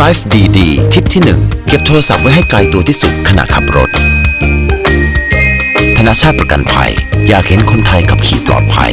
Drive DD ทิปที่ 1 เก็บโทรศัพท์ไว้ให้ไกลตัวที่สุดขณะขับรถ ธนาชาติประกันภัย อยากเห็นคนไทยขับขี่ปลอดภัย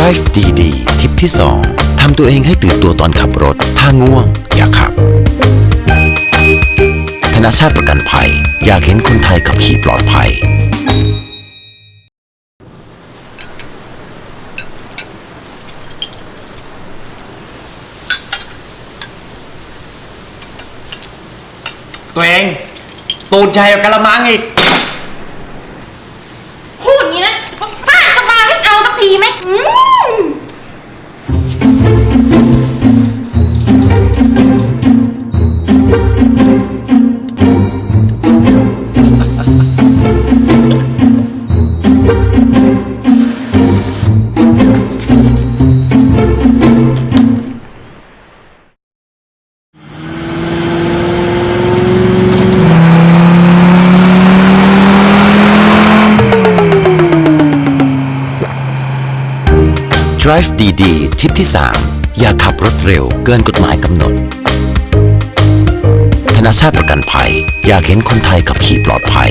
Drive DD ทิปที่ 2 ทำตัวเองให้ตื่นตัวตอนขับรถ ถ้าง่วง อย่าขับ ธนาชาติประกันภัย อยากเห็นคนไทยขับขี่ปลอดภัย ตัวเอง ตูดใหญ่กว่ากะละมังอีก พูดอย่างนี้นะพอฟาดกระบาลให้เอาสักที ไหมอืม Drive DD ทิปที่ 3 อย่าขับรถเร็วเกินกฎหมายกำหนด ธนาชาติประกันภัย อยากเห็นคนไทยขับขี่ปลอดภัย